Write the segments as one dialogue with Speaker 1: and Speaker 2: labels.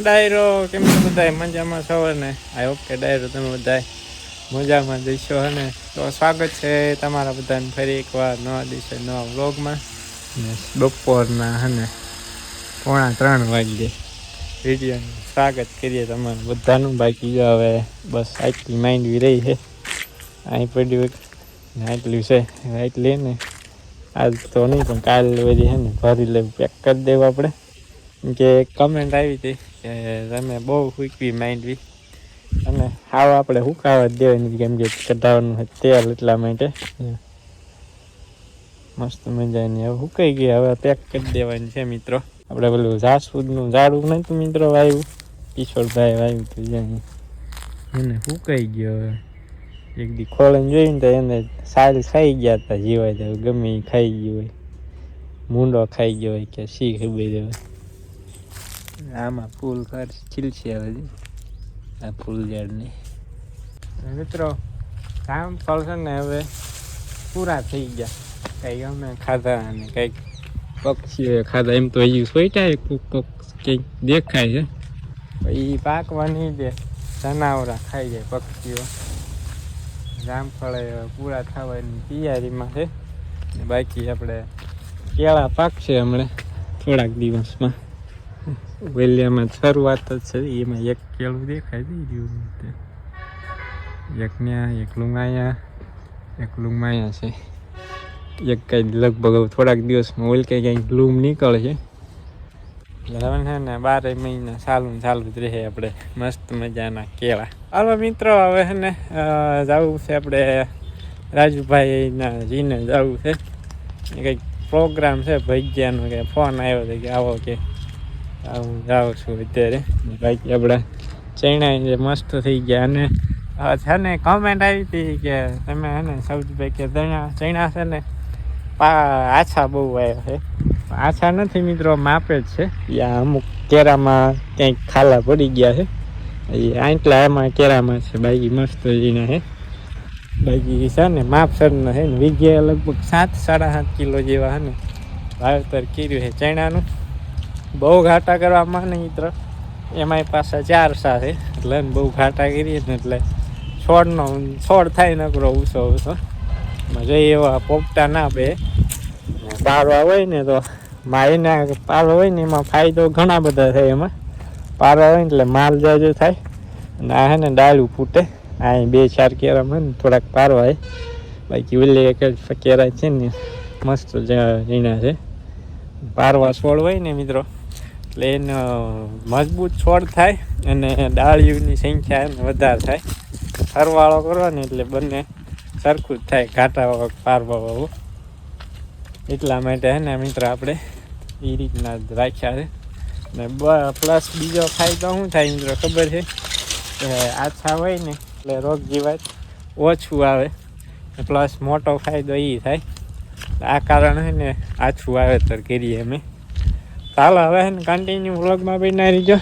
Speaker 1: ડાયરો કેમ છો બધા મજામાં છો ને? આઈ હોપ ડાયરો તમે બધા મજામાં જઈશો અને તો સ્વાગત છે તમારા બધાને ફરી એકવાર નવા દિવસે નવા વ્લોગમાં. ને બપોરના અને પોણા ત્રણ વાગ્યે વિડીયોનું સ્વાગત કરીએ તમારું બધાનું. બાકી જો હવે બસ આટલી માંડવી રહી છે. અહીં પડ્યું એક આટલું છે. આટલી ને આજ તો નહીં પણ કાલ બધી છે ને ભરી લેવું પેક કરી દેવું આપણે. કે કમેન્ટ આવી હતી કે તમે બહુ ફૂકવી માંડવી અને હાવ આપણે હુકાવા જ દેવાની કેમ કે કઢાવવાનું હોય તેલ એટલા માટે. મસ્ત મજાની. હવે હુકાઈ ગઈ હવે પેક કરી દેવાની છે મિત્રો. આપણે પેલું જાસૂદનું ઝાડું નહોતું મિત્રો વાવ્યું કિશોરભાઈ વાવ્યું હતું જ્યાં એને હુકાઈ ગયો હવે. એક દી ખોળીને જોઈને તો એને સાલ ખાઈ ગયા હતા જીવાય તો ગમે એ ખાઈ ગયું હોય. મૂંડો ખાઈ ગયો હોય કે શી ખબર હવે. આમાં ફૂલ ખર્ચ છીલશે હવે આ ફૂલ ઝાડની. મિત્રો, કામ ફળ છે ને હવે પૂરા થઈ ગયા. કંઈક અમે ખાધા અને કંઈક પક્ષીઓએ ખાધા. એમ તો હજી સોઈટા કંઈક દેખાય છે. એ પાકવાની જે જનાવરા ખાઈ જાય પક્ષીઓ. જામફળ પૂરા થવાની તૈયારીમાં છે. બાકી આપણે કેળા પાકશે હમણાં થોડાક દિવસમાં. વેલિયામાં શરૂઆત જ છે. એમાં એક કેળું દેખાય દઈ તે એક ન્યા, એક લુંગાયા એક લુંગાયા છે. એક કઈ લગભગ થોડાક દિવસમાં ઓલ કઈ કંઈક લૂમ નીકળે છે. એટલે છે બારે મહિના ને ચાલુ જ રહે આપણે મસ્ત મજાના કેળા. હાલો મિત્રો, હવે છે ને જવું છે આપણે રાજુભાઈના જીને જવું છે. કંઈક પ્રોગ્રામ છે ભૈયાનો કે ફોન આવ્યો હતો કે આવો કે હું જાઉં છું અત્યારે. બાકી આપણા જે મસ્ત થઈ ગયા અને છે ને કમેન્ટ આવી હતી કે તમે છે ને સૌથી કે ચણા, ચૈણા છે ને પા, આછા બહુ આવ્યા છે. આછા નથી મિત્રો, માપે જ છે. અમુક કેરામાં ક્યાંક ખાલા પડી ગયા છે. આટલા એમાં કેરામાં છે, બાકી મસ્ત જીણા છે. બાકી છે ને માપસરના છે ને વીઘે લગભગ સાત, સાડા સાત કિલો જેવા છે ને વાવેતર કર્યું છે ચણાનું. બહુ ઘાટા કરવામાં ને મિત્ર. એમાંય પાછા ચાર સાથે. એટલે બહુ ઘાટા કરીએ ને એટલે છોડનો, છોડ થાય નકરો ઊંચો એમાં જોઈએ એવા પોપટા ના બે. પારવા હોય ને તો મારીના પારો હોય ને એમાં ફાયદો ઘણા બધા થાય એમાં. પારવા હોય ને એટલે માલ જાજો થાય. અને આ હે ને ડાળું ફૂટે. આ બે ચાર કેરામાં ને થોડાક પારવા હોય. બાકી ઓલી એક જ કેરા છે ને, મસ્ત ઝીણા છે. પારવા છોડ હોય ને મિત્રો. એટલે એનો મજબૂત છોડ થાય અને ડાળીઓની સંખ્યા એને વધારે થાય. સરવાળો કરો એટલે બંને સરખું જ થાય, ઘાટા પારવા વાવો એટલા માટે હે મિત્ર આપણે એ રીતના રાખ્યા છે. ને પ્લસ બીજો ફાયદો શું થાય મિત્રો ખબર છે? કે આછા હોય ને એટલે રોગ જીવાત ઓછું આવે. પ્લસ મોટો ફાયદો એ થાય. આ કારણે ને આછું વાવેતર કરીએ અમે. ચાલો હવે કન્ટિન્યુ વ્લોગમાં બના રહીજો.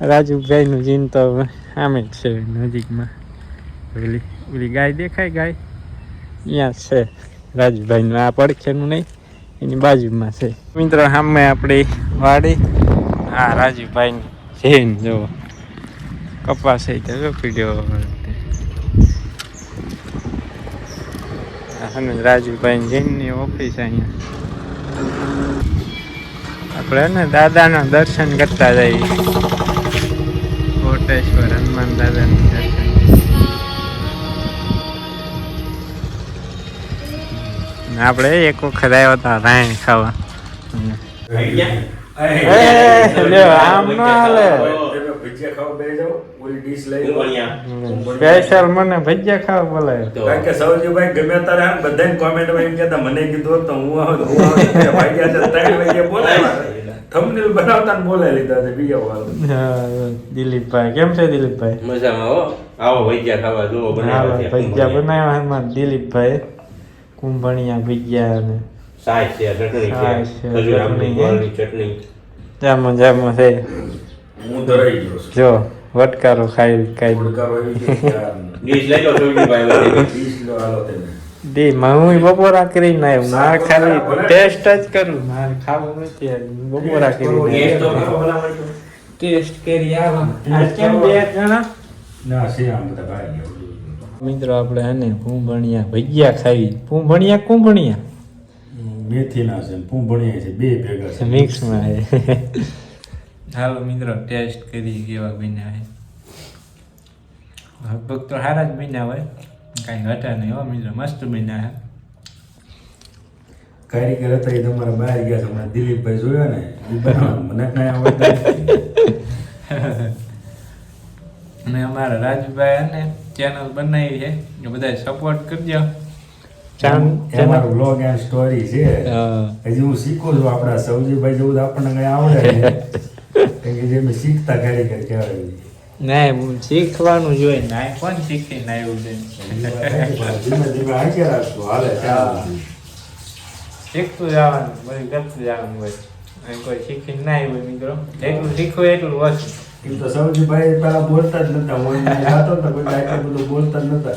Speaker 1: રાજુભાઈનું જીન તો આમ જ છે, નજીકમાં. ઓલી ઓલી ગાય દેખાય ગાય? અહીંયા છે રાજુભાઈનું આ પડખેનું નહીં, એની બાજુમાં છે. મિત્રો, સામે આપણી વાડી. હા રાજુભાઈની જેન, જુઓ. કપાસ તો પીડ્યો અને રાજુભાઈ જૈનની ઓફિસ અહીંયા. આપણે ને દાદાના દર્શન કરતા જઈએ કોટેશ્વર હનુમાન દાદાના દર્શન આપણે એક વખત આવ્યા હતા રાયણ ખાવા આમ ના
Speaker 2: ભજીયા ખાવ બે જાવ ઓલી ડીશ લઈ લો.
Speaker 1: સ્પેશિયલ મને ભજીયા ખાવા બોલાય
Speaker 2: કારણ કે સૌજીભાઈ ગમે ત્યારે આમ બધાને comment માં એમ કહેતા, મને કીધું તો હું આવું હું આવું ભાગ્યા છે, ત્રણ વાગ્યે બોલાવ્યા. Thumbnail બનાવતા ને લીધા છે બીજા
Speaker 1: વાળો. દિલીપભાઈ. કેમ છે દિલીપભાઈ?
Speaker 3: મજામાં હો. આવો ભજીયા ખાવા જુઓ બનાવ્યા છે.
Speaker 1: ભજીયા બનાવ્યા એમાં દિલીપભાઈ. કુંભણિયા ભજીયા અને
Speaker 3: સાસ છે ચટણી છે. ખજૂર. ગોળની ચટણી.
Speaker 1: જામો જામો છે.
Speaker 2: હું તો ગયો છું.
Speaker 1: જો વટકારો ખાઈ ખાઈ
Speaker 2: ગયો
Speaker 3: ડીશ લઈ લો
Speaker 2: લો.
Speaker 1: દે હું બપોરા કરી ના ના ખાલી ટેસ્ટ જ કરું. મારે ખાવું નથી બપોરા
Speaker 3: કરી.
Speaker 1: ટેસ્ટ કરી આવા. આ કેમ બે જણા?
Speaker 2: ના છે આમ બધા ભાઈ
Speaker 1: મિત્રો આપણે આને પૂંભણિયા ભજીયા ખાવી કુંભણિયા?
Speaker 2: મેથી ના છે પૂંભણીયા છે બે ભેગા છે.
Speaker 1: મિક્સમાં છે. હાલો મિત્રો ટેસ્ટ કરી કેવા બન્યા હોય લગભગ તો સારા જ બન્યા હોય કાંઈ ઘટા નહીં હો મિત્રો મસ્ત બન્યા
Speaker 2: કારીગર હતા એ તમારા બહાર ગયા છે હમણાં દિલીપભાઈ જોયો ને મને કાંઈ આવડતા
Speaker 1: અને અમારા રાજુભાઈ અને ચેનલ બનાવી છે એ બધા સપોર્ટ કરજો.
Speaker 2: અમારો vlog and story છે. હજી હું શીખું છું આપણા સૌજીભાઈ જેવું આપણને કઈ આવડે જે મેં શીખતા કારીગર કહેવાય
Speaker 1: ના હું શીખવાનું જોઈએ ના કોણ શીખી ના એવું
Speaker 2: ધીમે ધીમે આગળ રાખશું હાલે
Speaker 1: શીખતું જવાનું બધું કરતું જવાનું હોય. કોઈ શીખી ના આવ્યું મિત્રો. જેટલું શીખવું એટલું ઓછું.
Speaker 2: એમ તો સૌજીભાઈ પેલા બોલતા જ નતા હું જાતો તો બધા બોલતા જ નતા.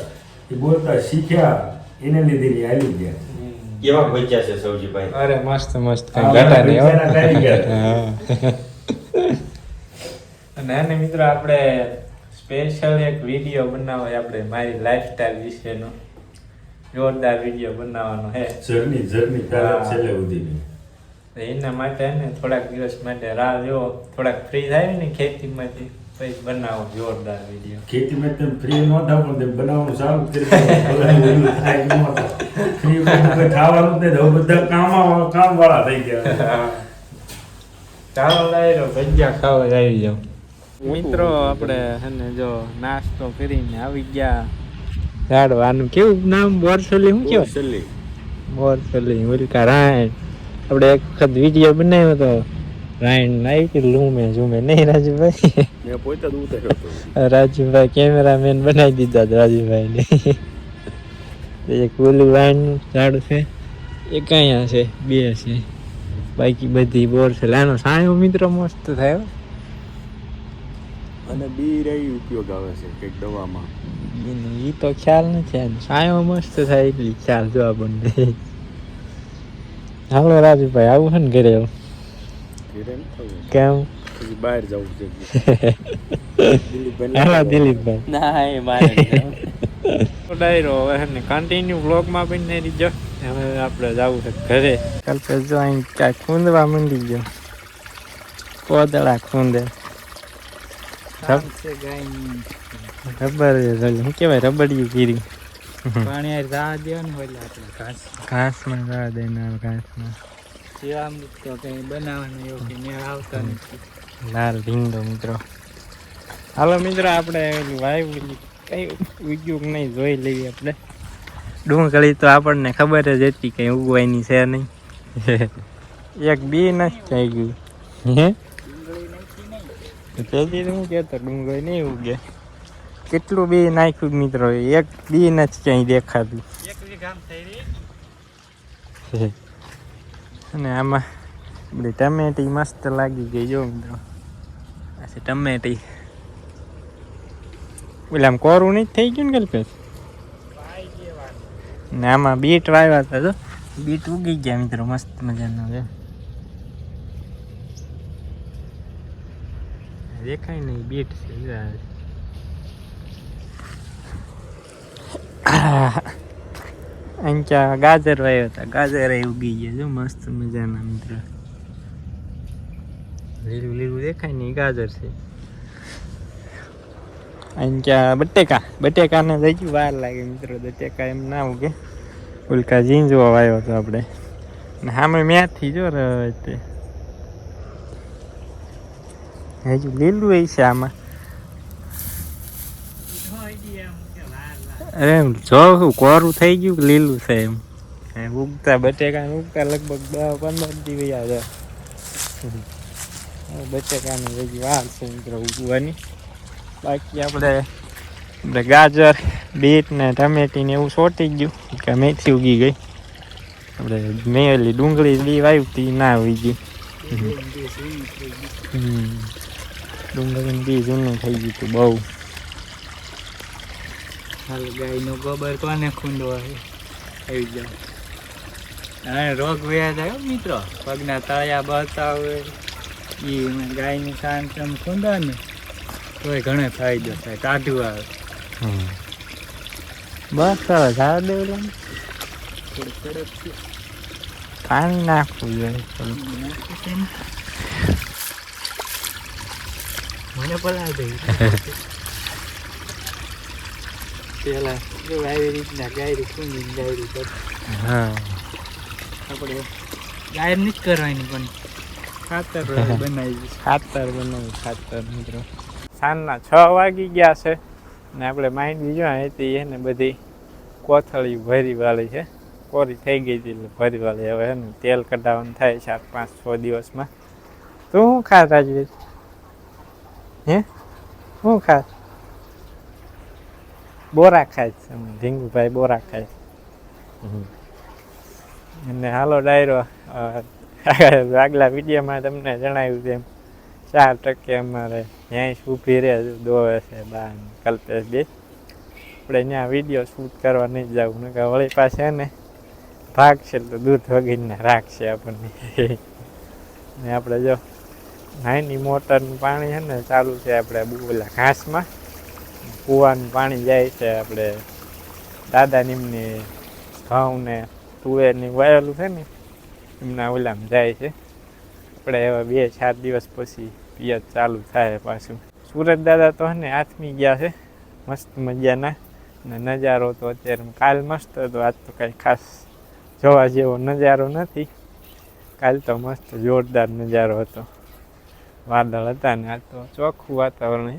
Speaker 2: એ બોલતા શીખ્યા એને લીધે હાલી ગયા.
Speaker 3: કેવા ભજ્યા છે સૌજીભાઈ?
Speaker 1: અરે મસ્ત મસ્ત. ઘટા નહીં હો.
Speaker 2: ભજીયાના કારીગર.
Speaker 1: હા. અને આને મિત્રો આપણે સ્પેશિયલ એક વીડિયો બનાવવા આપણે મારી લાઈફસ્ટાઈલ વિશેનો. જોરદાર વીડિયો બનાવવાનો હે
Speaker 2: જર્ની જર્ની પહેલા. છેલ્લે સુધીની
Speaker 1: એના માટે ને થોડાક દિવસ માટે રાહ જો થોડાક ફ્રી થાય ને ખેતીમાંથી પછી બનાવો જોરદાર વીડિયો
Speaker 2: ખેતીમાં તેમ ફ્રી ન થાય પણ તેમ બનાવવાનું સારું કરી. ફ્રી ખાવાનું જ નહીં બધા કામ કામ વાળા થઈ ગયા.
Speaker 1: ચાલો લાયરો ભજીયા ખાવા આવી જાવ મિત્રો આપણે હેને જો નાસ્તો કરીને આવી ગયા. ઝાડવાનું કેવું નામ? બોરસલી શું કહેવાય? બોરસલી ઉલકા રાયણ. આપણે એક વખત વીડિયો બનાવ્યો તો રાયણ આવી કે લૂમે ઝૂમે. નહીં રાજુભાઈ?
Speaker 2: મેં પોતે જ ઉતાર્યો હતો.
Speaker 1: રાજુભાઈ કેમેરામેન બનાવી દીધા હતા રાજુભાઈને. એક ઓલું વાઈનનું ઝાડ છે. એક અહીંયા છે બે છે. બાકી બધી બોર છે આનો સાયો મિત્રો મસ્ત થાય.
Speaker 2: અને બી રહી ઉપયોગ આવે છે કંઈક દવામાં.
Speaker 1: એ તો ખ્યાલ નથી સાયો મસ્ત થાય એટલી ખ્યાલ જો આપણને હાલો રાજુભાઈ આવું છે ને ઘરે?
Speaker 2: થવું
Speaker 1: કેમ?
Speaker 2: બહાર જવું છે.
Speaker 1: હાલો દિલીપભાઈ.
Speaker 3: ના એ મારે
Speaker 1: ડાયરો હવે ને કન્ટિન્યુ વ્લોગમાં બની રીજો હવે આપણે જવું છે ઘરે. કાલ તો જો અહીં ક્યાંક ખૂંદવા માંડી ગયો. કોદળા ખૂંદે. રબર શું કહેવાય રબડિયું ગીરી
Speaker 4: પાણી યાર રાહ દેવા ને એટલે ઘાસ.
Speaker 1: ઘાસમાં રાહ દે ના ઘાસમાં.
Speaker 4: જીવામૃત તો કંઈ બનાવવાનું એવું કે મેળ આવતા નથી.
Speaker 1: લાલ ભીંડો મિત્રો. હાલો મિત્રો આપણે ઓલું વાયુ કઈ કે નહીં જોઈ લઈએ આપણે. ડુંગળી તો આપણને ખબર જ હતી કંઈ ઉગવાની છે નહીં. એક બી નથી થઈ ગયું હે? હું કહેતો ડુંગળી નહીં ઉગે. કેટલું બી નાખ્યું મિત્રો એક બી નથી ક્યાંય દેખાતું. અને આમાં બધી ટમેટી મસ્ત લાગી ગઈ જો મિત્રો. આ ટમેટી. ઓલા આમ કોરું નહીં થઈ ગયું ને કલ્પેશ ને આમાં બીટ વાવ્યા હતા જો. બીટ ઉગી ગયા મિત્રો મસ્ત મજાનો છે. દેખાય નહીં, બીટ છે જો આ. અહીં ગાજર વાયો હતા, ગાજર ઉગી ગયા જો મસ્ત મજાના મિત્ર. લીલું લીલું દેખાય નહીં ગાજર છે. અહીં બટેકા બટેકા, બટેકાને ગયું વાર લાગે મિત્રો, બટેકા એમ ના ઉગે. ઉલકા જીંજવા વાયો હતો આપણે. સામે મેથી જો રહ્યો હજુ લીલું એ છે આમાં એમ જો શું કોરું થઈ ગયું લીલું છે એમ ઉગતા બટેકા ઉગતા લગભગ દસ પંદર દિવસ છે બટેકાની હજી વાર છે મિત્રો ઉગવાની બાકી આપણે આપણે ગાજર બીટ ને ટમેટી ને એવું સોટી ગયું કે મેથી ઉગી ગઈ આપણે મેલી ડુંગળી બી વાવી ના ઉગી હમ ડુંગળીનું બી જૂનું થઈ ગયું હતું બહુ.
Speaker 4: હાલ ગાયનો ગોબર કોને ખૂંદવો આવી જાવ હા રોગ વ્યા થયો મિત્રો. પગના તળિયા બળતા હોય એ ગાયની સાંજ તમે ખૂંદો ને તોય ઘણો ફાયદો થાય ટાઢું આવે.
Speaker 1: બસ હવે ઝાડ દેવું
Speaker 4: થોડું
Speaker 1: પાણી નાખવું જોઈએ થોડું.
Speaker 4: નાખી છે ને. મને પલા દઈ પેલા જો આવી રીતના ગાયરું ખૂંદીને ગાયરું કરતા
Speaker 1: હા.
Speaker 4: આપણે ગાયર નથી કરવાની પણ. ખાતર બનાવી
Speaker 1: ખાતર બનાવું ખાતર મિત્રો. સાંજના છ વાગી ગયા છે ને આપણે માંડવી જો હતી એને બધી કોથળી ભરી વાળી છે. કોરી થઈ ગઈ હતી એટલે ભરી વાળી. હવે એનું તેલ કઢાવવાનું થાય ચાર પાંચ છ દિવસમાં. તું શું ખા રાજવીર હે? શું ખાસ બોરા ખાય છે ઢીંગુભાઈ બોરા ખાય. અને હાલો ડાયરો આગલા વિડીયોમાં તમને જણાવ્યું છે એમ ચાર ટકે અમારે ત્યાં ઊભી રહે દોવે છે, બા કલ્પેશ બે આપણે ત્યાં વીડિયો શૂટ કરવા નહીં જવું ને વળી પાસે ને ભાગશે તો દૂધ વગીને રાખશે આપણને. ને આપણે જો નાની મોટરનું પાણી છે ને ચાલુ છે આપણે ઓલા ઘાસમાં. કૂવાનું પાણી જાય છે આપણે દાદા નીમની ઘઉં તુવેરની વાયેલું છે ને, એમના ઓલામાં જાય છે. આપણે એવા બે ચાર દિવસ પછી પિયત ચાલુ થાય પાછું. સુરત દાદા તો ને આથમી ગયા છે, મસ્ત મજાના. ને નજારો તો અત્યારે કાલ મસ્ત હતો, આજ તો કાંઈ ખાસ જોવા જેવો નજારો નથી. કાલ તો મસ્ત જોરદાર નજારો હતો. વાદળ હતા ને આજ તો ચોખ્ખું વાતાવરણ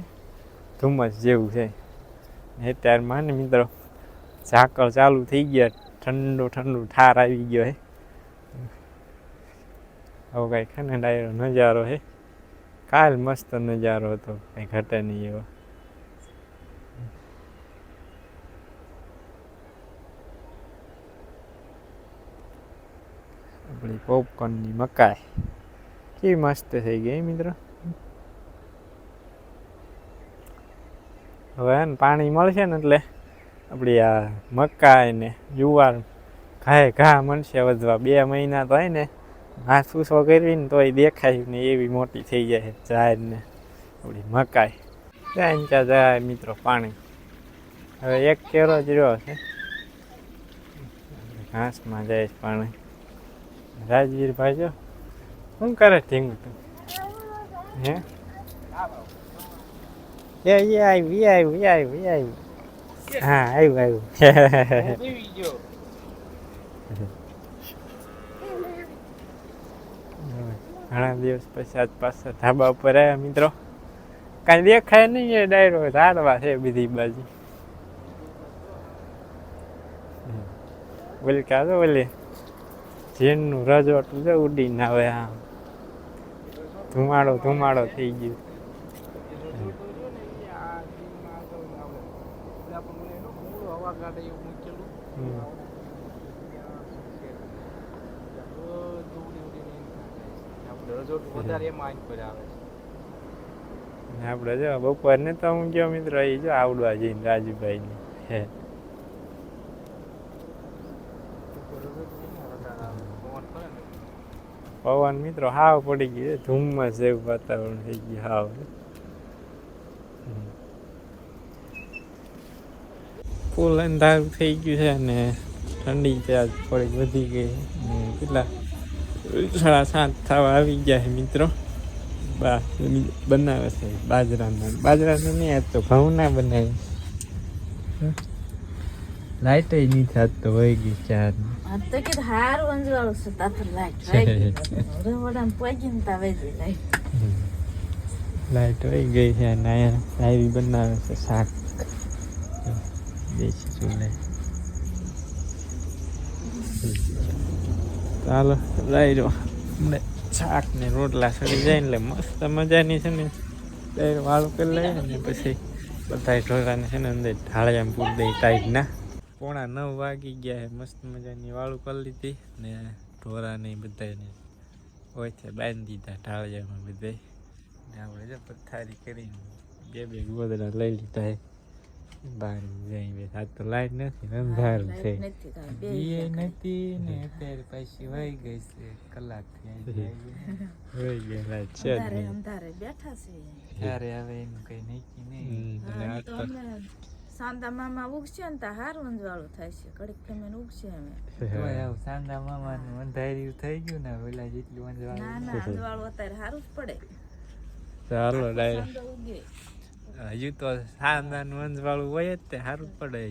Speaker 1: ધુમ્મસ જેવું છે. અત્યારે માને મિત્રો ઝાકળ ચાલુ થઈ ગયા. ઠંડો ઠંડો ઠાર આવી ગયો હે. હવે કાંઈ ખાને ડાયરો નજારો હે. કાલ મસ્ત નજારો હતો. કંઈ ઘટે નહીં એવો. આપણી પોપકોર્નની મકાઈ. કેવી મસ્ત થઈ ગઈ મિત્રો હવે પાણી મળશે ને એટલે આપણી આ મકાઈ ને જુવાર ઘાય ઘા મળશે વધવા બે મહિના તો હોય ને ઘાસ ફૂસો કરવી ને તોય દેખાય ને એવી મોટી થઈ જાય ઝાડ ને આપણી મકાઈ. ને ત્યાં જાય મિત્રો પાણી. હવે એક કેરો જ રહ્યો છે. ઘાસમાં જાય પાણી. રાજવીરભાઈ જો. શું કરે તું? હે? એ એ એ આવ્યું એ આવ્યું હા આવ્યું આવ્યું. ઘણા દિવસ પછી આજ પાછા ધાબા ઉપર આવ્યા મિત્રો. કાંઈ દેખાય નહીં એ ડાયરો ઝાડવા છે બીજી. બાજુ બોલી કા તો બોલી ઝીણનું રજવાટું છે ઉડીને આવે આમ. ધુમાડો ધુમાડો થઈ ગયો. ને આપણે જો બપોરને તો હું ગયો મિત્ર એ આવડવા જઈને રાજુભાઈ ને હે પવન મિત્રો હાવ પડી ગયું છે. ધુમ્મસ જેવું વાતાવરણ થઈ ગયું હાવ. ફૂલ અંધારું થઈ ગયું છે અને ઠંડી ત્યાં થોડીક વધી ગઈ કેટલા સાડા સાત થવા આવી ગયા છે મિત્રો બા બનાવે છે બાજરાના બાજરાના નહીં આજ તો ઘઉંના બનાવે લાઈટ નહીં તો વહી ગઈ ચાર
Speaker 5: તો કે હારું અંજવાળું છે તાતર લાઈટ વાગી વહી
Speaker 1: ગઈ છે અને અહીંયા બનાવે છે શાક દેશી ચૂલે ચાલો ડાયરો ને શાક ને રોટલા સડી જાય ને એટલે મસ્ત મજાની છે ને ડાયરો વાળું કરી લઈએ ને પછી બધા ઢોરાને છે ને અંદર ઢાળિયામાં પૂરી દઈ ટાઈટના પોણા નવ વાગી ગયા મસ્ત મજાની વાળું કરી લીધી ને ઢોરાને બધાને હોય છે બાંધી દીધા ઢાળિયામાં બધે. ને આપણે જો પથારી કરીને બે બે ગોદડા લઈ લીધા હે. બાંધી જઈ બે. આ તો લાઈટ નથી અંધારું છે.
Speaker 5: નથી
Speaker 4: એ નથી ને અત્યારે પાછી વહી ગઈ છે કલાકથી
Speaker 1: હોય ગયેલા છે.
Speaker 5: અંધારે બેઠા છે.
Speaker 4: ત્યારે હવે એનું કઈ નક્કી નહીં.
Speaker 5: સાંદા મામા ઉગશે ને તો હારું અંજવાળું થાય છે. કડીક ફેમે ઉગશે અમે
Speaker 4: તોય મામા નું અંધાર્યું થઈ ગયું ને પેલા જેટલું અંજવાળું
Speaker 5: ના અંજવાળું અત્યારે હારું જ પડે.
Speaker 1: ચાલો ડાયરેક્ટ.
Speaker 5: સાંદો
Speaker 1: હજુ તો સાંદાનું અંજવાળું હોય જ તે સારું પડે.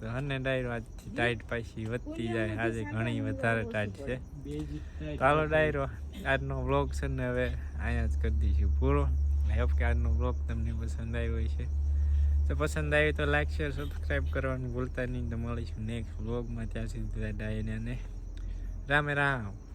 Speaker 1: તો અને ડાયરો આજથી ટાઈટ પાછી વધતી જાય આજે ઘણી વધારે ટાઈટ છે. ચાલો ડાયરો આજનો બ્લોગ છે ને હવે અહીંયા જ કરી દઈશું પૂરો. હેપ કે આજનો બ્લોગ તમને પસંદ આવ્યો છે તો પસંદ આવે તો લાઈક શેર સબસ્ક્રાઈબ કરવાનું ભૂલતા નહીં. તો મળીશું નેક્સ્ટ બ્લોગમાં ત્યાં સુધી બધા ડાયને રામે રામ.